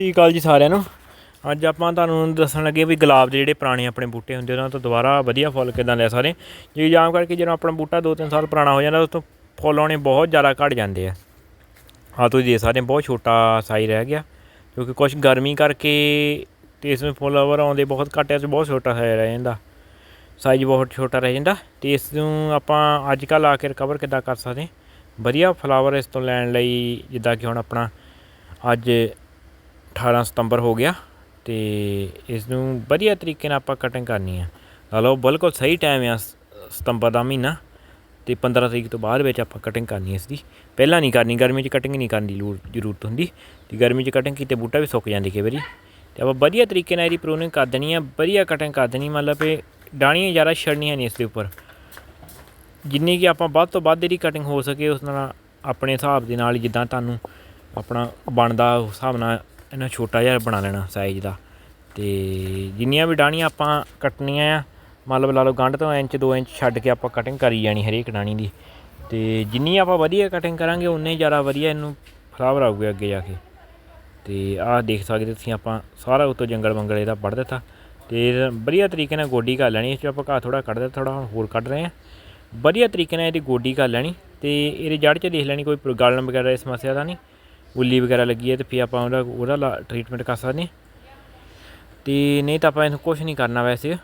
ਸਤਿ ਸ਼੍ਰੀ ਅਕਾਲ ਜੀ ਸਾਰਿਆਂ ਨੂੰ। ਅੱਜ ਆਪਾਂ ਤੁਹਾਨੂੰ ਦੱਸਣ ਲੱਗੇ ਵੀ ਗੁਲਾਬ ਦੇ ਜਿਹੜੇ ਪੁਰਾਣੇ ਆਪਣੇ ਬੂਟੇ ਹੁੰਦੇ, ਉਹਨਾਂ ਤੋਂ ਦੁਬਾਰਾ ਵਧੀਆ ਫੁੱਲ ਕਿਦਾਂ ਲੈ ਸਕਦੇ। ਜੇ ਜਾਮ ਕਰਕੇ ਜਦੋਂ ਆਪਣਾ ਬੂਟਾ 2-3 ਸਾਲ ਪੁਰਾਣਾ ਹੋ ਜਾਂਦਾ, ਉਸ ਤੋਂ ਫੁੱਲ ਆਉਣੇ ਬਹੁਤ ਜ਼ਿਆਦਾ ਘਟ ਜਾਂਦੇ ਆ। ਆ ਤੁਸੀਂ ਦੇ ਸਕਦੇ ਬਹੁਤ ਛੋਟਾ ਸਾਈਜ਼ ਰਹਿ ਗਿਆ, ਕਿਉਂਕਿ ਕੁਝ ਗਰਮੀ ਕਰਕੇ ਤੇ ਇਸ ਵਿੱਚ ਫੁੱਲਵਰ ਆਉਂਦੇ ਬਹੁਤ ਘੱਟ ਐ ਤੇ ਬਹੁਤ ਛੋਟਾ ਸਾਈਜ਼ ਰਹਿ ਜਾਂਦਾ। ਸਾਈਜ਼ ਬਹੁਤ ਛੋਟਾ ਰਹਿ ਜਾਂਦਾ, ਤੇ ਇਸ ਨੂੰ ਆਪਾਂ ਅੱਜ ਕੱਲ੍ਹ ਆ ਕੇ ਰਿਕਵਰ ਕਿੱਦਾਂ ਕਰ ਸਕਦੇ। ਵਧੀਆ ਫਲਾਵਰ ਇਸ ਤੋਂ ਲੈਣ ਲਈ, ਜਿੱਦਾਂ ਕਿ ਹੁਣ ਆਪਣਾ ਅੱਜ 18 ਸਤੰਬਰ ਹੋ ਗਿਆ ਤੇ ਇਸ ਨੂੰ ਵਧੀਆ ਤਰੀਕੇ ਨਾਲ ਆਪਾਂ ਕਟਿੰਗ ਕਰਨੀ ਹੈ ਲਾ ਲਓ, ਬਿਲਕੁਲ ਸਹੀ ਟਾਈਮ ਆ ਸਤੰਬਰ ਦਾ ਮਹੀਨਾ ਤੇ 15 ਤਰੀਕ ਤੋਂ ਬਾਅਦ ਵਿੱਚ ਆਪਾਂ ਕਟਿੰਗ ਕਰਨੀ ਇਸ ਦੀ। ਪਹਿਲਾਂ ਨਹੀਂ ਕਰਨੀ, ਗਰਮੀ 'ਚ ਕਟਿੰਗ ਨਹੀਂ ਕਰਨ ਦੀ ਲੋੜ, ਜ਼ਰੂਰਤ ਹੁੰਦੀ। ਤੇ ਗਰਮੀ 'ਚ ਕਟਿੰਗ ਕੀਤੇ ਬੂਟਾ ਵੀ ਸੁੱਕ ਜਾਂਦੀ ਕਈ ਵਾਰੀ। ਤੇ ਆਪਾਂ ਵਧੀਆ ਤਰੀਕੇ ਨਾਲ ਇਹਦੀ ਪ੍ਰੂਨਿੰਗ ਕਰ ਦੇਣੀ ਆ, ਵਧੀਆ ਕਟਿੰਗ ਕਰ ਦੇਣੀ, ਮਤਲਬ ਇਹ ਡਾਣੀਆਂ ਜ਼ਿਆਦਾ ਛੜਨੀਆਂ ਨਹੀਂ ਇਸ ਦੇ ਉੱਪਰ। ਜਿੰਨੀ ਕਿ ਆਪਾਂ ਵੱਧ ਤੋਂ ਵੱਧ ਇਹਦੀ ਕਟਿੰਗ ਹੋ ਸਕੇ, ਉਸ ਨਾਲ ਆਪਣੇ ਹਿਸਾਬ ਦੇ ਨਾਲ ਜਿੱਦਾਂ ਤੁਹਾਨੂੰ ਆਪਣਾ ਬਣਦਾ ਹਿਸਾਬ ਨਾਲ ਇਹਨਾਂ ਛੋਟਾ ਜਿਹਾ ਬਣਾ ਲੈਣਾ ਸਾਈਜ਼ ਦਾ। ਤੇ ਜਿੰਨੀਆਂ ਵੀ ਡਾਣੀਆਂ ਆਪਾਂ ਕੱਟਣੀਆਂ ਆ ਮਤਲਬ ਲਾ ਲਓ ਗੰਢ ਤੋਂ ਇੰਚ 2 ਇੰਚ ਛੱਡ ਕੇ ਆਪਾਂ ਕਟਿੰਗ ਕਰੀ ਜਾਣੀ ਹਰੇਕ ਡਾਣੀ ਦੀ। ਤੇ ਜਿੰਨੀ ਆਪਾਂ ਵਧੀਆ ਕਟਿੰਗ ਕਰਾਂਗੇ ਉਨੇ ਜ਼ਿਆਦਾ ਵਧੀਆ ਇਹਨੂੰ ਫਲਾਵਰ ਆਊਗੇ ਅੱਗੇ ਜਾ ਕੇ। ਤੇ ਆਹ ਦੇਖ ਸਕਦੇ ਤੁਸੀਂ ਆਪਾਂ ਸਾਰਾ ਉੱਤੋਂ ਜੰਗਲ ਮੰਗਲ ਇਹਦਾ ਵੱਢ ਦਿੱਤਾ। ਤੇ ਵਧੀਆ ਤਰੀਕੇ ਨਾਲ ਗੋਡੀ ਕਰ ਲੈਣੀ, ਇਸ 'ਚ ਆਪਾਂ ਘਾਹ ਥੋੜਾ ਕੱਢ ਦਿੱਤਾ ਥੋੜਾ ਹੁਣ ਹੋਰ ਕੱਢ ਰਹੇ ਆ ਵਧੀਆ ਤਰੀਕੇ ਨਾਲ ਇਹਦੀ ਗੋਡੀ ਕਰ ਲੈਣੀ ਤੇ ਇਹਦੇ ਜੜ 'ਚ ਦੇਖ ਲੈਣੀ, ਕੋਈ ਗਾਲਣ ਵਗੈਰਾ ਇਸ ਸਮੱਸਿਆ ਦਾ ਨਹੀਂ। ਉੱਲੀ ਵਗੈਰਾ ਲੱਗੀ ਹੈ ਤੇ ਫਿਰ ਆਪਾਂ ਉਹਦਾ ਉਹਦਾ ਟ੍ਰੀਟਮੈਂਟ ਕਰ ਸਕਦੇ ਹਾਂ। ਤੇ ਨਹੀਂ ਤਾਂ ਆਪਾਂ ਇਹਨੂੰ ਕੁਝ ਨਹੀਂ ਕਰਨਾ ਵੈਸੇ।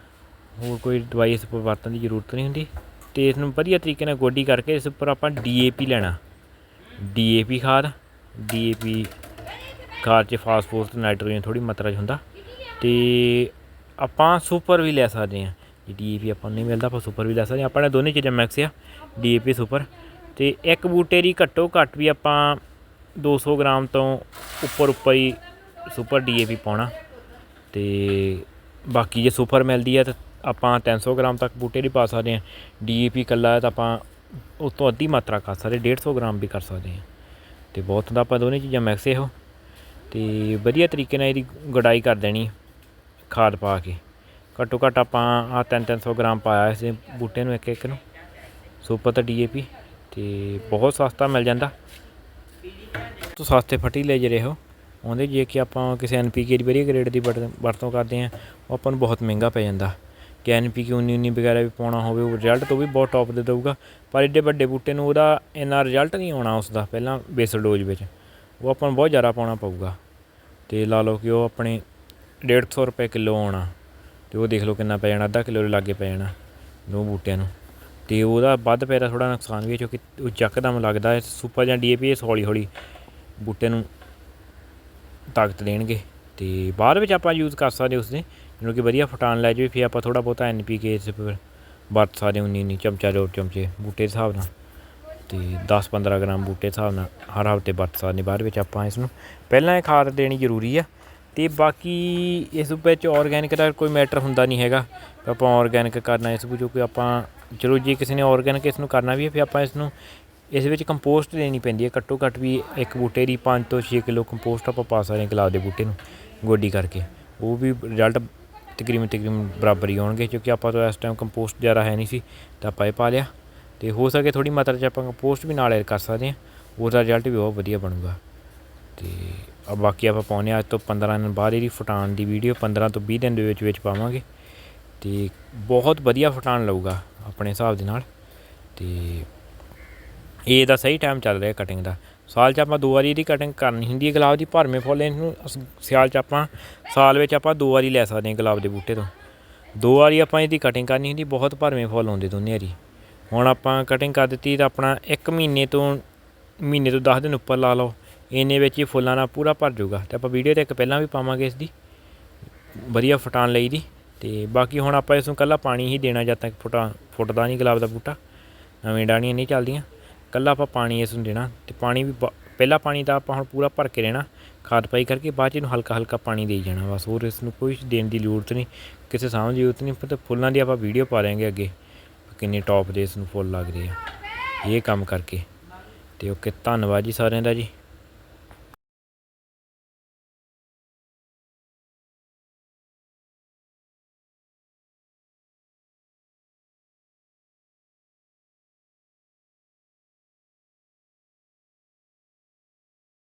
ਹੋਰ ਕੋਈ ਦਵਾਈ ਇਸ ਉੱਪਰ ਵਰਤਣ ਦੀ ਜ਼ਰੂਰਤ ਨਹੀਂ ਹੁੰਦੀ। ਤੇ ਇਸ ਨੂੰ ਵਧੀਆ ਤਰੀਕੇ ਨਾਲ ਗੋਡੀ ਕਰਕੇ ਇਸ ਉੱਪਰ ਆਪਾਂ ਡੀਏਪੀ ਲੈਣਾ। ਡੀਏਪੀ ਖਾਦ ਡੀਏਪੀ ਖਾਦ 'ਚ ਫਾਸਫੋਰਸ ਤੇ ਨਾਈਟ੍ਰੋਜਨ ਥੋੜੀ ਮਾਤਰਾ 'ਚ ਹੁੰਦਾ। ਤੇ ਆਪਾਂ ਸੁਪਰ ਵੀ ਲੈ ਸਕਦੇ ਹਾਂ। ਜੇ ਡੀਏਪੀ ਆਪਾਂ ਨੂੰ ਨਹੀਂ ਮਿਲਦਾ, ਆਪਾਂ ਸੁਪਰ ਵੀ ਲੈ ਸਕਦੇ ਹਾਂ। ਆਪਾਂ ਨੇ ਦੋਨੇ ਚੀਜ਼ਾਂ ਮਿਕਸ ਆ ਡੀਏਪੀ ਸੁਪਰ ਤੇ ਇੱਕ ਬੂਟੇ ਦੀ ਘੱਟੋ ਘੱਟ ਵੀ ਆਪਾਂ 200 ਗ੍ਰਾਮ ਤੋਂ ਉੱਪਰ ਉੱਪਰ ਹੀ ਸੁਪਰ ਡੀਏਪੀ ਪਾਉਣਾ। ਤੇ ਬਾਕੀ ਜੇ ਸੁਪਰ ਮਿਲਦੀ ਹੈ ਤਾਂ ਆਪਾਂ 300 ਗ੍ਰਾਮ ਤੱਕ ਬੂਟੇ ਦੀ ਪਾ ਸਕਦੇ ਹਾਂ ਡੀਏਪੀ ਕੱਲਾ ਹੈ ਤਾਂ ਆਪਾਂ ਉਸ ਤੋਂ ਅੱਧੀ ਮਾਤਰਾ ਕਰ ਸਕਦੇ 150 ਗ੍ਰਾਮ ਵੀ ਕਰ ਸਕਦੇ ਹਾਂ ਤੇ ਬਹੁਤ ਹੁੰਦਾ ਆਪਾਂ ਦੋਨੇ ਚੀਜ਼ਾਂ ਮਿਕਸ ਇਹੋ। ਤੇ ਵਧੀਆ ਤਰੀਕੇ ਨਾਲ ਇਹਦੀ ਗੁਡਾਈ ਕਰ ਦੇਣੀ ਖਾਦ ਪਾ ਕੇ। ਘੱਟੋ ਘੱਟ ਆਪਾਂ ਆ 3-300 ਗ੍ਰਾਮ ਪਾਇਆ ਇਸ ਬੂਟੇ ਨੂੰ ਇੱਕ ਇੱਕ ਨੂੰ। ਸੁਪਰ ਤੇ ਡੀਏਪੀ ਤੇ ਬਹੁਤ ਸਸਤਾ ਮਿਲ ਜਾਂਦਾ। ਤੋਂ ਸਸਤੇ ਫਰਟੀਲਾਈਜ਼ਰ ਇਹੋ ਉਹਦੇ ਜੇ ਕਿ ਆਪਾਂ ਕਿਸੇ ਐਨਪੀਕੇ ਦੀ ਵਧੀਆ ਗ੍ਰੇਡ ਦੀ ਵਰਤ- ਵਰਤੋਂ ਕਰਦੇ ਆ ਉਹ ਆਪਾਂ ਨੂੰ ਬਹੁਤ ਮਹਿੰਗਾ ਪੈ ਜਾਂਦਾ। ਕਿ ਐਨਪੀਕੇ 19 19 ਵਗੈਰਾ ਵੀ ਪਾਉਣਾ ਹੋਵੇ, ਉਹ ਰਿਜ਼ਲਟ ਤੋਂ ਵੀ ਬਹੁਤ ਟੌਪ ਦੇ ਦਊਗਾ। ਪਰ ਏਡੇ ਵੱਡੇ ਬੂਟੇ ਨੂੰ ਉਹਦਾ ਇੰਨਾ ਰਿਜ਼ਲਟ ਨਹੀਂ ਆਉਣਾ ਉਸ ਦਾ ਪਹਿਲਾਂ ਬੇਸਲ ਡੋਜ਼ ਵਿੱਚ। ਉਹ ਆਪਾਂ ਨੂੰ ਬਹੁਤ ਜ਼ਿਆਦਾ ਪਾਉਣਾ ਪਊਗਾ। ਤੇ ਲਾ ਲਓ ਕਿ ਉਹ ਆਪਣੇ 150 ਰੁਪਏ ਕਿਲੋ ਆਉਣਾ। ਤੇ ਉਹ ਦੇਖ ਲਓ ਕਿੰਨਾ ਪੈ ਜਾਣਾ, ਅੱਧਾ ਕਿਲੋ ਦੇ ਲਾਗੇ ਪੈ ਜਾਣਾ, ਦੋ ਬੂਟਿਆਂ ਨੂੰ। ਤੇ ਉਹਦਾ ਵੱਧ ਪੈਦਾ ਥੋੜਾ ਨੁਕਸਾਨ ਵੀ ਹੈ ਕਿਉਂਕਿ ਉਹ ਚੱਕਦਮ ਲੱਗਦਾ ਹੈ। ਸੁਪਰ ਜਾਂ ਡੀਏਪੀ ਇਹ ਹੌਲੀ ਹੌਲੀ ਬੂਟੇ ਨੂੰ ਤਾਕਤ ਦੇਣਗੇ ਤੇ ਬਾਅਦ ਵਿੱਚ ਆਪਾਂ ਯੂਜ਼ ਕਰ ਸਕਦੇ ਉਸ ਦੇ ਜਿਹਨੂੰ ਕਿ ਵਧੀਆ ਫਟਾਨ ਲੈ ਜਾਵੇ, ਫਿਰ ਆਪਾਂ ਥੋੜਾ ਬਹੁਤਾ ਐਨਪੀਕੇ ਇਸ ਪਰ ਵਰਤ ਸਕਦੇ 19 19 ਚਮਚਾ ਦੋ ਚਮਚੇ ਬੂਟੇ ਦੇ ਹਿਸਾਬ ਨਾਲ ਤੇ 10 15 ਗ੍ਰਾਮ ਬੂਟੇ ਦੇ ਹਿਸਾਬ ਨਾਲ ਹਰ ਹਫ਼ਤੇ ਵਰਤ ਸਕਦੇ ਬਾਅਦ ਵਿੱਚ ਆਪਾਂ ਇਸ ਨੂੰ ਪਹਿਲਾਂ ਇਹ ਖਾਦ ਦੇਣੀ ਜ਼ਰੂਰੀ ਆ ਤੇ ਬਾਕੀ ਇਸ ਵਿੱਚ ਆਰਗੈਨਿਕ ਦਾ ਕੋਈ ਮੈਟਰ ਹੁੰਦਾ ਨਹੀਂ ਹੈਗਾ। ਆਪਾਂ ਆਰਗੈਨਿਕ ਕਰਨਾ ਇਸ ਵਿੱਚ ਕੋਈ ਆਪਾਂ, ਚਲੋ ਜੇ ਕਿਸੇ ਨੇ ਆਰਗੈਨਿਕ ਇਸ ਨੂੰ ਕਰਨਾ ਵੀ ਹੈ, ਫਿਰ ਆਪਾਂ ਇਸ ਨੂੰ ਇਸ ਵਿੱਚ ਕੰਪੋਸਟ ਦੇਣੀ ਪੈਂਦੀ ਹੈ, ਘੱਟੋ ਘੱਟ ਵੀ ਇੱਕ ਬੂਟੇ ਦੀ 5 ਤੋਂ 6 ਕਿਲੋ ਕੰਪੋਸਟ ਆਪਾਂ ਪਾ ਸਕਦੇ ਹਾਂ ਗੁਲਾਬ ਦੇ ਬੂਟੇ ਨੂੰ, ਗੋਡੀ ਕਰਕੇ। ਉਹ ਵੀ ਰਿਜ਼ਲਟ ਤਕਰੀਬਨ ਤਕਰੀਬਨ ਬਰਾਬਰ ਹੀ ਆਉਣਗੇ ਕਿਉਂਕਿ ਆਪਾਂ ਤੋਂ ਇਸ ਟਾਈਮ ਕੰਪੋਸਟ ਜ਼ਿਆਦਾ ਹੈ ਨਹੀਂ ਸੀ, ਤਾਂ ਆਪਾਂ ਇਹ ਪਾ ਲਿਆ। ਤੇ ਹੋ ਸਕੇ ਥੋੜੀ ਮਾਤਰਾ 'ਚ ਆਪਾਂ ਕੰਪੋਸਟ ਵੀ ਨਾਲ ਐਡ ਕਰ ਸਕਦੇ ਹਾਂ, ਉਹਦਾ ਰਿਜ਼ਲਟ ਵੀ ਬਹੁਤ ਵਧੀਆ ਬਣੂਗਾ। ਤੇ ਆ ਬਾਕੀ ਆਪਾਂ ਪਾਉਂਦੇ ਹਾਂ, ਅੱਜ ਤੋਂ 15 ਦਿਨ ਬਾਅਦ ਇਹਦੀ ਫਟਾਣ ਦੀ ਵੀਡੀਓ 15 ਤੋਂ 20 ਦਿਨ ਦੇ ਵਿੱਚ ਵਿੱਚ ਪਾਵਾਂਗੇ। ਤੇ ਬਹੁਤ ਵਧੀਆ ਫਟਾਣ ਲਊਗਾ ਆਪਣੇ ਹਿਸਾਬ ਦੇ ਨਾਲ। ਤੇ ਇਹ ਦਾ ਸਹੀ ਟਾਈਮ ਚੱਲ ਰਿਹਾ ਕਟਿੰਗ ਦਾ। ਸਾਲ 'ਚ ਆਪਾਂ ਦੋ ਵਾਰੀ ਇਹਦੀ ਕਟਿੰਗ ਕਰਨੀ ਹੁੰਦੀ ਹੈ ਗੁਲਾਬ ਦੀ, ਭਰਵੇਂ ਫੁੱਲ ਇਹਨੂੰ ਸਿਆਲ 'ਚ ਆਪਾਂ, ਸਾਲ ਵਿੱਚ ਆਪਾਂ ਦੋ ਵਾਰੀ ਲੈ ਸਕਦੇ ਹਾਂ ਗੁਲਾਬ ਦੇ ਬੂਟੇ ਤੋਂ। ਦੋ ਵਾਰੀ ਆਪਾਂ ਇਹਦੀ ਕਟਿੰਗ ਕਰਨੀ ਹੁੰਦੀ, ਬਹੁਤ ਭਰਵੇਂ ਫੁੱਲ ਆਉਂਦੇ ਦੋਨੇ ਵਾਰੀ। ਹੁਣ ਆਪਾਂ ਕਟਿੰਗ ਕਰ ਦਿੱਤੀ ਤਾਂ ਆਪਣਾ 1 ਮਹੀਨੇ ਤੋਂ ਮਹੀਨੇ ਤੋਂ 10 ਦਿਨ ਉੱਪਰ ਲਾ ਲਓ। ਇੰਨੇ ਵਿੱਚ ਹੀ ਫੁੱਲਾਂ ਨਾਲ ਪੂਰਾ ਭਰ ਜਾਊਗਾ। ਤੇ ਆਪਾਂ ਵੀਡੀਓ ਤੇ ਇੱਕ ਪਹਿਲਾਂ ਵੀ ਪਾਵਾਂਗੇ ਇਸ ਦੀ ਵਧੀਆ ਫਟਾਣ ਲਈ ਦੀ। ਤੇ ਬਾਕੀ ਹੁਣ ਆਪਾਂ ਇਸ ਨੂੰ ਕੱਲਾ ਪਾਣੀ ਹੀ ਦੇਣਾ ਜਦ ਤੱਕ ਫੁੱਟਾ, ਫੁੱਟਦਾ ਨਹੀਂ ਗੁਲਾਬ ਦਾ ਬੂਟਾ। ਨਵੇਂ ਡਾਣੀਆਂ ਨਹੀਂ ਚੱਲਦੀਆਂ। ਕੱਲਾ ਆਪਾਂ ਪਾਣੀ ਇਸ ਨੂੰ ਦੇਣਾ ਤੇ ਪਾਣੀ ਵੀ ਬ- ਪਹਿਲਾ ਪਾਣੀ ਤਾਂ ਆਪਾਂ ਹੁਣ ਪੂਰਾ ਭਰ ਕੇ ਰਹਿਣਾ, ਖਾਦ ਪਾਈ ਕਰਕੇ ਬਾਅਦ ਚ ਇਹਨੂੰ ਹਲਕਾ ਹਲਕਾ ਪਾਣੀ ਦੇਈ ਜਾਣਾ ਬਸ, ਹੋਰ ਇਸ ਨੂੰ ਕੋਈ ਦੇਣ ਦੀ ਜ਼ਰੂਰਤ ਨਹੀਂ, ਕਿਸੇ ਸਾਂਭ ਦੀ ਜ਼ਰੂਰਤ ਨਹੀਂ, ਪਤਾ ਫੁੱਲਾਂ ਦੀ ਆਪਾਂ ਵੀਡੀਓ ਪਾ ਦੇਵਾਂਗੇ ਅੱਗੇ ਕਿੰਨੇ ਟੌਪ ਦੇ ਇਸ ਨੂੰ ਫੁੱਲ ਲੱਗ ਰਹੇ ਆ, ਇਹ ਕੰਮ ਕਰਕੇ, ਤੇ ਓਕੇ, ਧੰਨਵਾਦ ਜੀ ਸਾਰਿਆਂ ਦਾ ਜੀ।